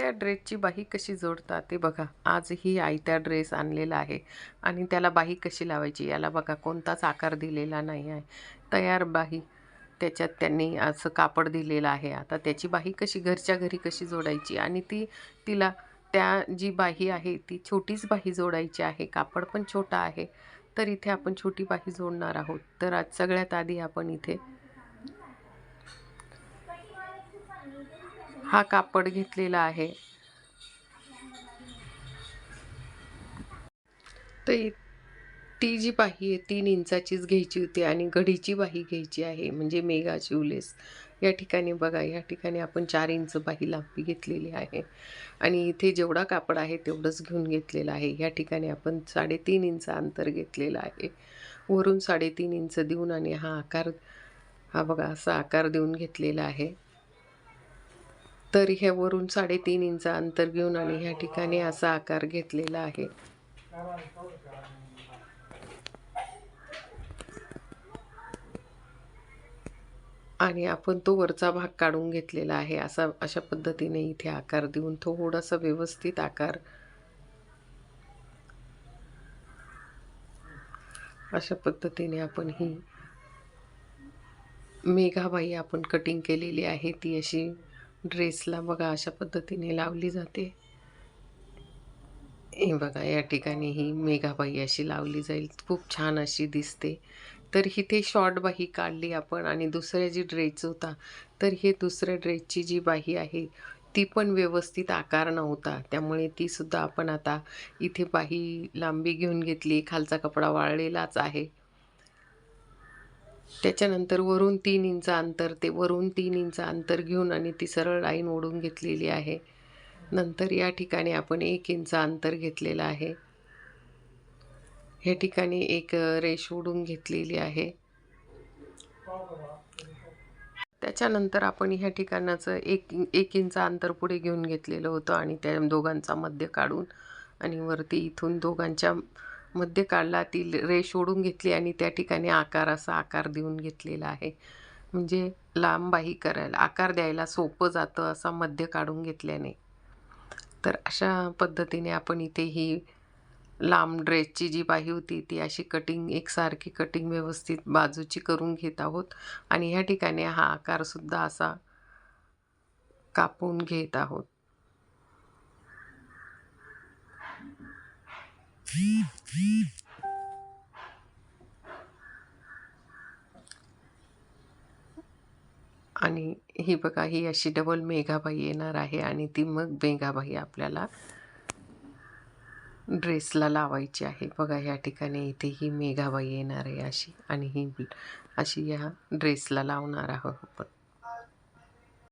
त्या ड्रेसची बाही कशी जोडतात ते बघा. आज ही आयत्या ड्रेस आणलेला आहे आणि त्याला बाही कशी लावायची याला बघा. कोणताच आकार दिलेला नाही आहे. तयार बाही त्याच्यात त्यांनी असं कापड दिलेलं आहे. आता त्याची बाही कशी घरच्या घरी कशी जोडायची? आणि ती तिला त्या जी बाही आहे ती छोटीच बाही जोडायची आहे. कापड पण छोटा आहे. तर इथे आपण छोटी बाही जोडणार आहोत. तर आज सगळ्यात आधी आपण इथे हा कापड घेतलेला आहे. तर इ- ती जी बाही आहे तीन इंचाचीच घ्यायची होती आणि घडीची बाही घ्यायची आहे म्हणजे मेगा शिवलेस या ठिकाणी बघा या ठिकाणी आपण चार इंच बाही लांबी घेतलेली आहे. आणि इथे जेवढा कापड आहे तेवढंच घेऊन घेतलेलं आहे. या ठिकाणी आपण साडेतीन इंच अंतर घेतलेलं आहे. वरून साडेतीन इंच देऊन आणि हा आकार हा बघा असा आकार देऊन घेतलेला आहे. तर ह्या वरून साडेतीन इंच अंतर घेऊन आणि ह्या ठिकाणी असा आकार घेतलेला आहे. आणि आपण तो वरचा भाग काढून घेतलेला आहे. असा अशा पद्धतीने इथे आकार देऊन थोडासा व्यवस्थित आकार अशा पद्धतीने आपण ही मेघाबाई आपण कटिंग केलेली आहे. ती अशी ड्रेसला बघा अशा पद्धतीने लावली जाते. हे बघा या ठिकाणी ही मेघाबाई अशी लावली जाईल. खूप छान अशी दिसते. तर इथे शॉर्ट बाही काढली आपण आणि दुसऱ्या जी ड्रेस होता तर हे दुसऱ्या ड्रेसची जी बाही आहे ती पण व्यवस्थित आकार नव्हता. त्यामुळे तीसुद्धा आपण आता इथे बाही लांबी घेऊन घेतली. खालचा कपडा वाळलेलाच आहे. त्याच्यानंतर वरून तीन इंच अंतर ते वरून तीन इंच अंतर घेऊन आणि ती सरळ लाईन ओढून घेतलेली आहे. नंतर या ठिकाणी आपण एक इंच अंतर घेतलेलं आहे. ह्या ठिकाणी एक रेष ओढून घेतलेली आहे. त्याच्यानंतर आपण ह्या ठिकाणाचं एक एक इंच अंतर पुढे घेऊन घेतलेलं होतं आणि त्या दोघांचा मध्य काढून आणि वरती इथून दोघांच्या मध्य काढला ती रेष ओढून घेतली आणि त्या ठिकाणी आकार असा आकार देऊन घेतलेला आहे. म्हणजे लांब बाही करायला आकार द्यायला सोपं जातं असा मध्य काढून घेतल्याने. तर अशा पद्धतीने आपण इथे ही लांब ड्रेसची जी बाही होती ती अशी कटिंग एकसारखी कटिंग व्यवस्थित बाजूची करून घेत आहोत. आणि ह्या ठिकाणी हा आकारसुद्धा असा कापून घेत आहोत. आणि ही बघा ही अशी डबल मेघाबाई येणार आहे आणि ती मग मेघाबाई आपल्याला ड्रेसला लावायची आहे. बघा या ठिकाणी इथे ही मेघाबाई येणार आहे अशी आणि ही अशी या ड्रेसला लावणार आहोत आपण.